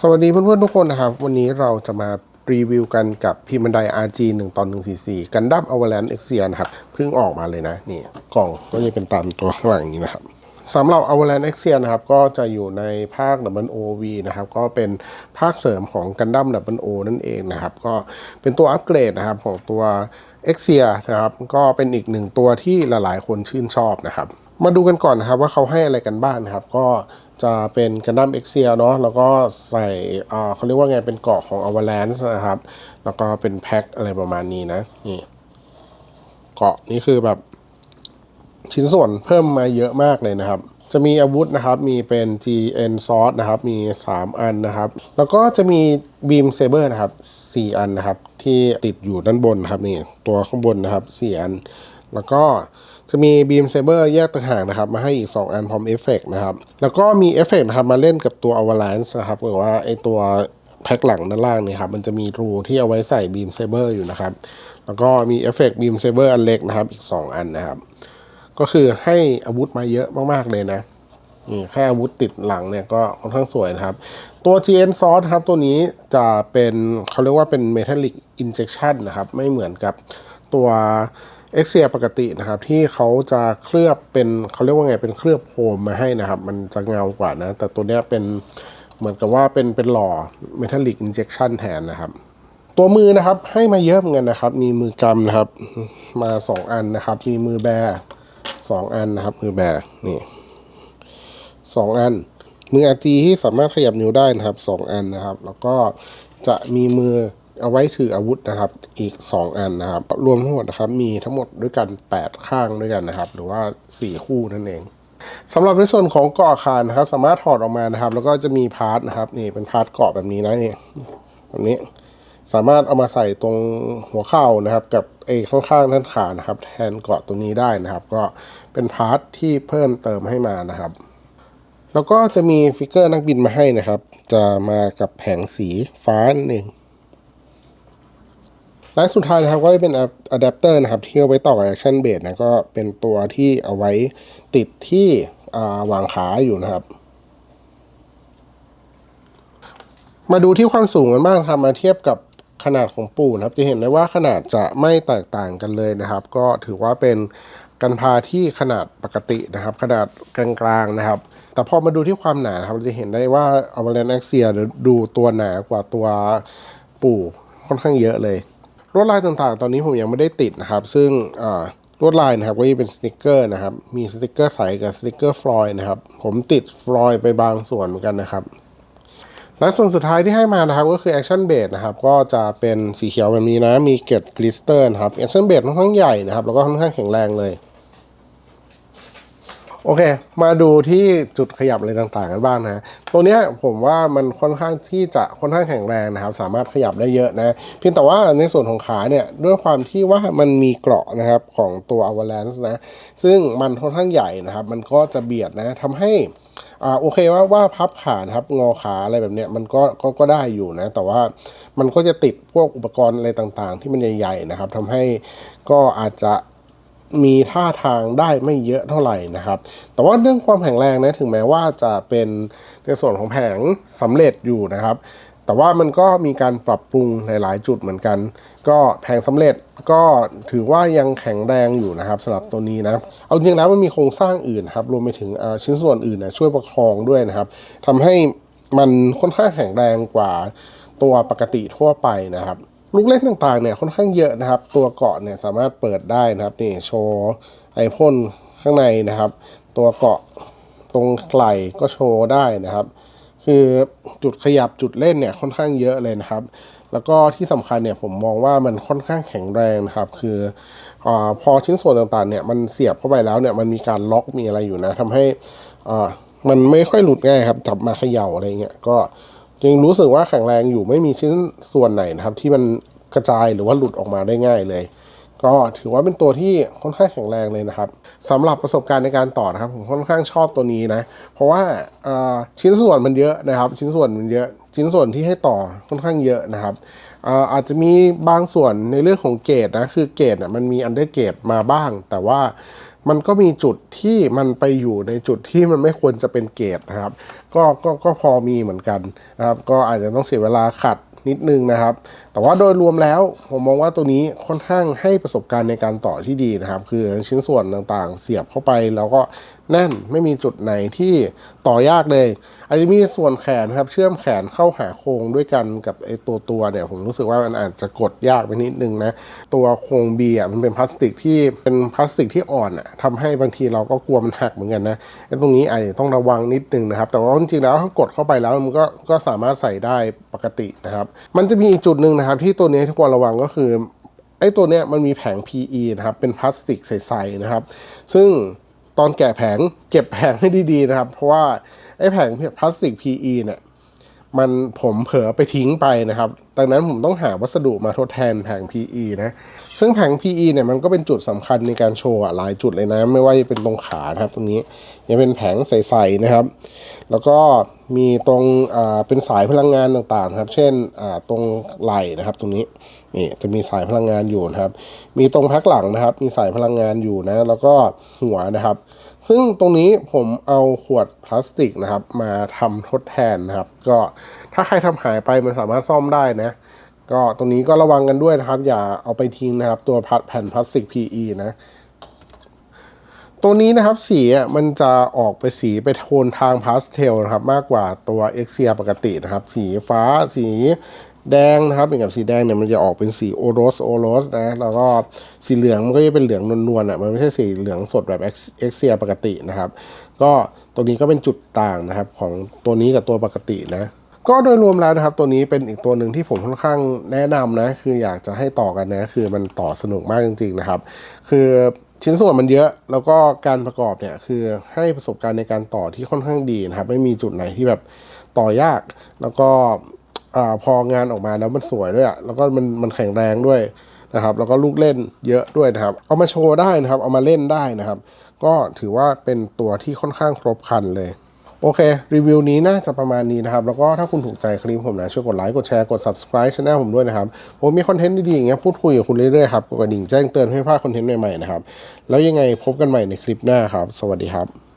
สวัสดีเพื่อนๆทุกคนนะครับ วันนี้เราจะมารีวิวกันกับพีมันได RG 1ตอน144 กันดั้มอว a ลนเอ็กเซียนะครับ เพิ่งออกมาเลยนะ นี่กล่องก็จะเป็นตามตัวข้างหลังนี้นะครับสำหรับอว a ลนเอ็กเซียนะครับ ก็จะอยู่ในภาค WOV นะครับ ก็เป็นภาคเสริมของกันดั้ม WO นั่นเองนะครับ ก็เป็นตัวอัปเกรดนะครับของตัวเอ็กเซียนะครับก็เป็นอีกหนึ่งตัวที่หลายๆ คนชื่นชอบนะครับ มาดูกันก่อนนะครับว่าเขาให้อะไรกันบ้างนะครับ ก็ จะเป็นกันดั้มเอ็กเซียเนาะแล้วก็ใส่เขาเรียกว่าไงเป็นเกาะของอว a ลน c ์นะครับ แล้วก็เป็นแพ็คอะไรประมาณนี้นะนี่เกาะนี่คือแบบ ชิ้นส่วนเพิ่มมาเยอะมากเลยนะครับจะมีอาวุธนะครับ มีเป็น GN Sword นะครับ มี 3 อันนะครับ แล้วก็จะมี Beam Saber นะครับ 4 อันนะครับ ที่ติดอยู่ด้านบนครับนี่ ตัวข้างบนนะครับ 4 อัน แล้วก็ จะมี Beam Saber แยกต่างหากนะครับ มาให้อีก 2 อันพร้อมเอฟเฟกนะครับ แล้วก็มีเอฟเฟกนะครับมาเล่นกับตัว Avalanche นะครับหรือว่าไอตัวแพ็คหลังด้านล่างเนี่ยครับ มันจะมีรูที่เอาไว้ใส่ Beam Saber อยู่นะครับ แล้วก็มีเอฟเฟก Beam Saber อันเล็กนะครับ อีก 2 อันนะครับ ก็คือให้อาวุธมาเยอะมากๆเลยนะนี่แค่อาวุธติดหลังเนี่ยก็ค่อนข้างสวยนะครับ ตัว GN Sword ครับตัวนี้จะเป็นเขาเรียกว่าเป็น Metallic Injection นะครับ ไม่เหมือนกับตัว e x i a ปกตินะครับที่เขาจะเคลือบเป็นเขาเรียกว่าไงเป็นเคลือบโคมมาให้นะครับ มันจะเงากว่านะ แต่ตัวเนี้ยเป็นเหมือนกับว่าเป็นเป็นหล่อ Metallic Injection แทนนะครับ ตัวมือนะครับให้มาเยอะเหมือนกันนะครับ มีมือกำนะครับ มา 2 อันนะครับ มีมือแบสองอันนะครับ มือแบนี่สองอัน มืออาจีที่สามารถขยับนิ้วได้นะครับสองอันนะครับ แล้วก็จะมีมือ เอาไว้ถืออาวุธนะครับอีก 2 อันนะครับ รวมทั้งหมดนะครับมีทั้งหมดด้วยกัน 8 ข้างด้วยกันนะครับ หรือว่า 4 คู่นั่นเองสำหรับในส่วนของเกาะอาคารนะครับ สามารถถอดออกมานะครับ แล้วก็จะมีพาร์ทนะครับนี่เป็นพาร์ทเกาะแบบนี้นะนี่แบบนี้สามารถเอามาใส่ตรงหัวเข่านะครับ กับไอ้ข้างๆด้านขานะครับ แทนเกาะตรงนี้ได้นะครับ ก็เป็นพาร์ทที่เพิ่มเติมให้มานะครับ แล้วก็จะมีฟิกเกอร์นักบินมาให้นะครับ จะมากับแผงสีฟ้านั่นเอง และสุดท้ายนะครับก็จะเป็นอะแดปเตอร์นะครับที่เอาไว้ต่อกับ Action b a s นะก็เป็นตัวที่เอาไว้ติดที่วางขาอยู่นะครับ มาดูที่ความสูงกันบ้างครับมาเทียบกับขนาดของปูนะครับ จะเห็นได้ว่าขนาดจะไม่แตกต่างกันเลยนะครับ ก็ถือว่าเป็นกันพาที่ขนาดปกตินะครับ ขนาดกลางๆนะครับ แต่พอมาดูที่ความหนาครับเราจะเห็นได้ว่าอ v a l a n c e a x i a ดูตัวหนากว่าตัวปูค่อนข้างเยอะเลย ลวดลายต่างๆ ตอนนี้ผมยังไม่ได้ติดนะครับ ซึ่งลวดลายนะครับก็จะเป็นสติกเกอร์นะครับ มีสติกเกอร์ใสกับสติกเกอร์ฟลอยด์นะครับ ผมติดฟลอยด์ไปบางส่วนเหมือนกันนะครับและส่วนสุดท้ายที่ให้มานะครับก็คือแอคชั่นเบดนะครับก็จะเป็นสีเขียวแบบนี้นะ มีเกล็ดกลิสเตอร์นะครับแอคชั่นเบดค่อนข้างใหญ่นะครับ แล้วก็ค่อนข้างแข็งแรงเลย โอเค มาดูที่จุดขยับอะไรต่างๆกันบ้างนะตัวเนี้ยผมว่ามันค่อนข้างที่จะค่อนข้างแข็งแรงนะครับ สามารถขยับได้เยอะนะเพียงแต่ว่าในส่วนของขาเนี่ยด้วยความที่ว่ามันมีเกราะนะครับของตัว Avalanche นะซึ่งมันค่อนข้างใหญ่นะครับ มันก็จะเบียดนะทำให้อ่าโอเคว่าว่าพับขานะครับงอขาอะไรแบบเนี้ยมันก็ก็ก็ได้อยู่นะ แต่ว่ามันก็จะติดพวกอุปกรณ์อะไรต่างๆ ที่มันใหญ่ๆนะครับทำให้ก็อาจจะ มีท่าทางได้ไม่เยอะเท่าไหร่นะครับ แต่ว่าเรื่องความแข็งแรงนะถึงแม้ว่าจะเป็นในส่วนของแผงสำเร็จอยู่นะครับ แต่ว่ามันก็มีการปรับปรุงหลาย ๆ จุดเหมือนกัน ก็แผงสำเร็จก็ถือว่ายังแข็งแรงอยู่นะครับสำหรับตัวนี้นะเอาจริงแล้วมันมีโครงสร้างอื่นครับรวมไปถึงชิ้นส่วนอื่นนะช่วยประคองด้วยนะครับทำให้มันค่อนข้างแข็งแรงกว่าตัวปกติทั่วไปนะครับ ลูกเล่นต่างๆเนี่ยค่อนข้างเยอะนะครับ ตัวเกาะเนี่ยสามารถเปิดได้นะครับนี่โชว์ไอพ่นข้างในนะครับ ตัวเกาะตรงไหล่ก็โชว์ได้นะครับ คือจุดขยับจุดเล่นเนี่ยค่อนข้างเยอะเลยนะครับ แล้วก็ที่สำคัญเนี่ยผมมองว่ามันค่อนข้างแข็งแรงนะครับ คืออพอชิ้นส่วนต่างๆเนี่ยมันเสียบเข้าไปแล้วเนี่ยมันมีการล็อกมีอะไรอยู่นะทำให้มันไม่ค่อยหลุดง่ายครับจับมาเขย่าอะไรเงี้ยก็ ยังรู้สึกว่าแข็งแรงอยู่ไม่มีชิ้นส่วนไหนนะครับ ที่มันกระจายหรือว่าหลุดออกมาได้ง่ายเลย ก็ถือว่าเป็นตัวที่ค่อนข้างแข็งแรงเลยนะครับสำหรับประสบการณ์ในการต่อนะครับ ผมค่อนข้างชอบตัวนี้นะ เพราะว่าชิ้นส่วนมันเยอะนะครับ ชิ้นส่วนมันเยอะ ชิ้นส่วนที่ให้ต่อค่อนข้างเยอะนะครับเอ่อาจจะมีบางส่วนในเรื่องของเกรดนะคือเกรดมันมีอันเดอร์เกรดมาบ้าง แต่ว่า มันก็มีจุดที่มันไปอยู่ในจุดที่มันไม่ควรจะเป็นเกตนะครับ ก็ก็ก็พอมีเหมือนกันนะครับ ก็อาจจะต้องเสียเวลาขัดนิดนึงนะครับ แต่ว่าโดยรวมแล้วผมมองว่าตัวนี้ค่อนข้างให้ประสบการณ์ในการต่อที่ดีนะครับ คือชิ้นส่วนต่างๆ เสียบเข้าไปแล้วก็ แน่นไม่มีจุดไหนที่ต่อยากเลย อาจจะมีส่วนแขนครับ เชื่อมแขนเข้าหาโครงด้วยกันกับไอตัวตัวเนี่ย ผมรู้สึกว่ามันอาจจะกดยากไปนิดนึงนะ ตัวโครงบีอะมันเป็นพลาสติกที่เป็นพลาสติกที่อ่อนอะทำให้บางทีเราก็กลัวมันหักเหมือนกันนะไอ้ตรงนี้อาจจะต้องระวังนิดนึงนะครับ แต่ว่าจริงๆแล้วถ้ากดเข้าไปแล้วมันก็ก็สามารถใส่ได้ปกตินะครับ มันจะมีอีกจุดหนึ่งนะครับ ที่ตัวนี้ที่ควรระวังก็คือไอ้ตัวเนี้ยมันมีแผง PE นะครับ เป็นพลาสติกใสๆนะครับ ซึ่ง ตอนแกะแผงเก็บแผงให้ดีๆนะครับ เพราะว่าไอ้แผงพลาสติก PE เนี่ยมันผมเผลอไปทิ้งไปนะครับ ดังนั้นผมต้องหาวัสดุมาทดแทนแผง PE นะ ซึ่งแผง PE เนี่ยมันก็เป็นจุดสำคัญในการโชว์หลายจุดเลยนะ ไม่ว่าจะเป็นตรงขานะครับตรงนี้ยังเป็นแผงใสๆนะครับ แล้วก็ มีตรงอ่าเป็นสายพลังงานต่างๆครับ เช่นอ่าตรงไหล่นะครับ ตรงนี้นี่จะมีสายพลังงานอยู่นะครับ มีตรงแพ็คหลังนะครับ มีสายพลังงานอยู่นะ แล้วก็หัวนะครับ ซึ่งตรงนี้ผมเอาขวดพลาสติกนะครับ มาทำทดแทนนะครับ ก็ถ้าใครทำหายไปมันสามารถซ่อมได้นะก็ตรงนี้ก็ระวังกันด้วยนะครับ อย่าเอาไปทิ้งนะครับ ตัวแผ่นพลาสติก PE นะ ตัวนี้นะครับสีอะมันจะออกไปสีไปโทนทางพาสเทลนะครับมากกว่าตัวเอ็กเซียปกตินะครับ สีฟ้าสีแดงนะครับอย่างกับสีแดงเนี่ยมันจะออกเป็นสีโอโรสโอโรสนะแล้วก็สีเหลืองมันก็จะเป็นเหลืองนวลๆอะมันไม่ใช่สีเหลืองสดแบบเอ็กเซียปกตินะครับ ก็ตัวนี้ก็เป็นจุดต่างนะครับของตัวนี้กับตัวปกตินะก็โดยรวมแล้วนะครับ ตัวนี้เป็นอีกตัวหนึ่งที่ผมค่อนข้างแนะนำนะ คืออยากจะให้ต่อกันนะ คือมันต่อสนุกมากจริง ๆนะครับ คือ ชิ้นส่วนมันเยอะแล้วก็การประกอบเนี่ยคือให้ประสบการณ์ในการต่อที่ค่อนข้างดีนะครับ ไม่มีจุดไหนที่แบบต่อยาก แล้วก็พองานออกมาแล้วมันสวยด้วยอะแล้วก็มันมันแข็งแรงด้วยนะครับ แล้วก็ลูกเล่นเยอะด้วยนะครับ เอามาโชว์ได้นะครับ เอามาเล่นได้นะครับ ก็ถือว่าเป็นตัวที่ค่อนข้างครบครันเลย โอเค รีวิวนี้น่าจะประมาณนี้นะครับ แล้วก็ถ้าคุณถูกใจคลิปผมนะ ช่วยกดไลค์ กดแชร์ กด subscribe ช่องผมด้วยนะครับ ผมมีคอนเทนต์ดีๆอย่างเงี้ยพูดคุยกับคุณเรื่อยๆครับ กดกระดิ่งแจ้งเตือนให้พลาดคอนเทนต์ใหม่ๆนะครับ แล้วยังไงพบกันใหม่ในคลิปหน้าครับ สวัสดีครับ